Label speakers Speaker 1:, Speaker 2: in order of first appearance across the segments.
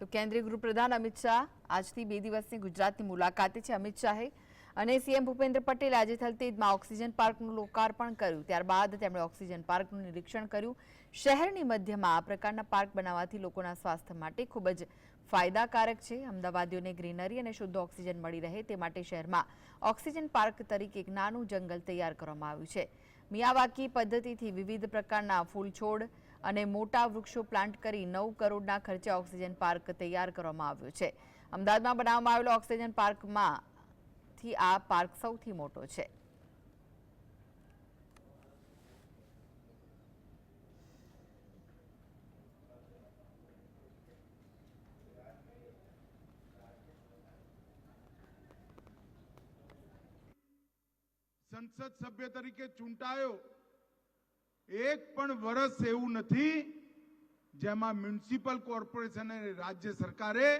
Speaker 1: તો કેન્દ્રીય ગૃહપ્રધાન અમિત શાહ આજથી બે દિવસની ગુજરાતની મુલાકાતે છે. અમિત શાહે અને સીએમ ભૂપેન્દ્ર પટેલે આજે થલતેજમાં ઓક્સિજન પાર્કનું લોકાર્પણ કર્યું. ત્યારબાદ તેમણે ઓક્સિજન પાર્કનું નિરીક્ષણ કર્યું. શહેરની મધ્યમાં આ પ્રકારના પાર્ક બનાવવાથી લોકોના સ્વાસ્થ્ય માટે ખૂબ જ ફાયદાકારક છે. અમદાવાદીઓને ગ્રીનરી અને શુદ્ધ ઓક્સિજન મળી રહે તે માટે શહેરમાં ઓક્સિજન પાર્ક તરીકે એક નાનું જંગલ તૈયાર કરવામાં આવ્યું છે. મિયાવાકી પદ્ધતિથી વિવિધ પ્રકારના ફૂલ છોડ અને મોટા વૃક્ષો પ્લાન્ટ કરી નવ કરોડના ખર્ચે ઓક્સિજન પાર્ક તૈયાર કરવામાં આવ્યો છે. અમદાવાદમાં બનાવવામાં આવેલો ઓક્સિજન પાર્કમાં આ પાર્ક સૌથી મોટો છે.
Speaker 2: સંસદ સભ્ય તરીકે ચૂંટાયો. એક પણ વર્ષ એવું નથી જેમાં મ્યુનિસિપલ કોર્પોરેશન અને રાજ્ય સરકારે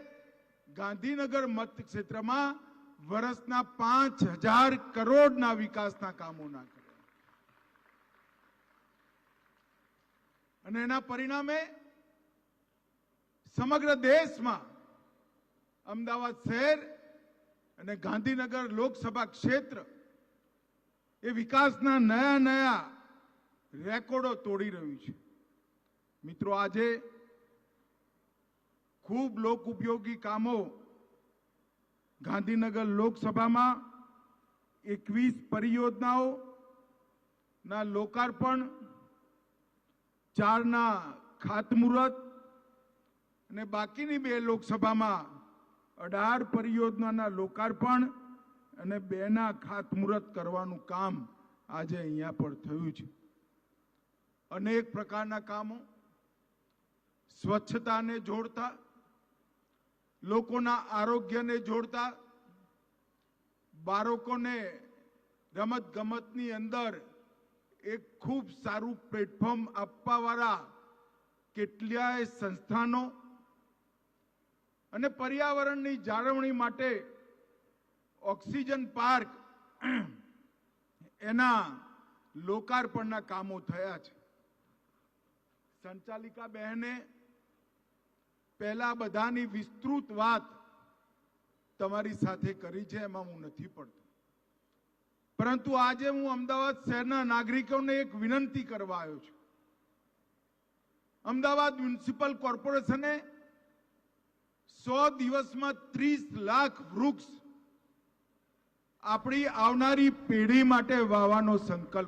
Speaker 2: ગાંધીનગર મત ક્ષેત્રમાં વર્ષના પાંચ હજાર કરોડના વિકાસના કામો ના કર્યા. અને એના પરિણામે સમગ્ર દેશમાં અમદાવાદ શહેર અને ગાંધીનગર લોકસભા ક્ષેત્ર એ વિકાસના નયા નયા રેકોર્ડો તોડી રહ્યું છે. મિત્રો, આજે ખૂબ લોક ઉપયોગી કામો ગાંધીનગર લોકસભામાં એકવીસ પરિયોજનાઓના લોકાર્પણ, ચારના ખાતમુહૂર્ત અને બાકીની બે લોકસભામાં અઢાર પરિયોજનાના લોકાર્પણ અને બેના ખાતમુહૂર્ત કરવાનું કામ આજે અહીંયા પર થયું છે. અનેક પ્રકારના કામો, સ્વચ્છતાને જોડતા, લોકોના આરોગ્યને જોડતા, બાળકોને રમત ગમતની અંદર એક ખૂબ સારું પ્લેટફોર્મ આપવાવાળા કેટલાય સંસ્થાનો અને પર્યાવરણની જાળવણી માટે ઓક્સિજન પાર્ક એના લોકાર્પણના કામો થયા છે. સંચાલિકા બહેને, પહેલા બધાની વિસ્તૃત વાત તમારી સાથે કરી છે, એમાં હું નથી પડતો. પરંતુ આજે હું અમદાવાદ શહેરના નાગરિકોને એક વિનંતી કરવા આવ્યો છું. અમદાવાદ મ્યુનિસિપલ કોર્પોરેશને સો દિવસમાં ત્રીસ લાખ વૃક્ષ આપણી આવનારી પેઢી માટે વાવવાનો સંકલ્પ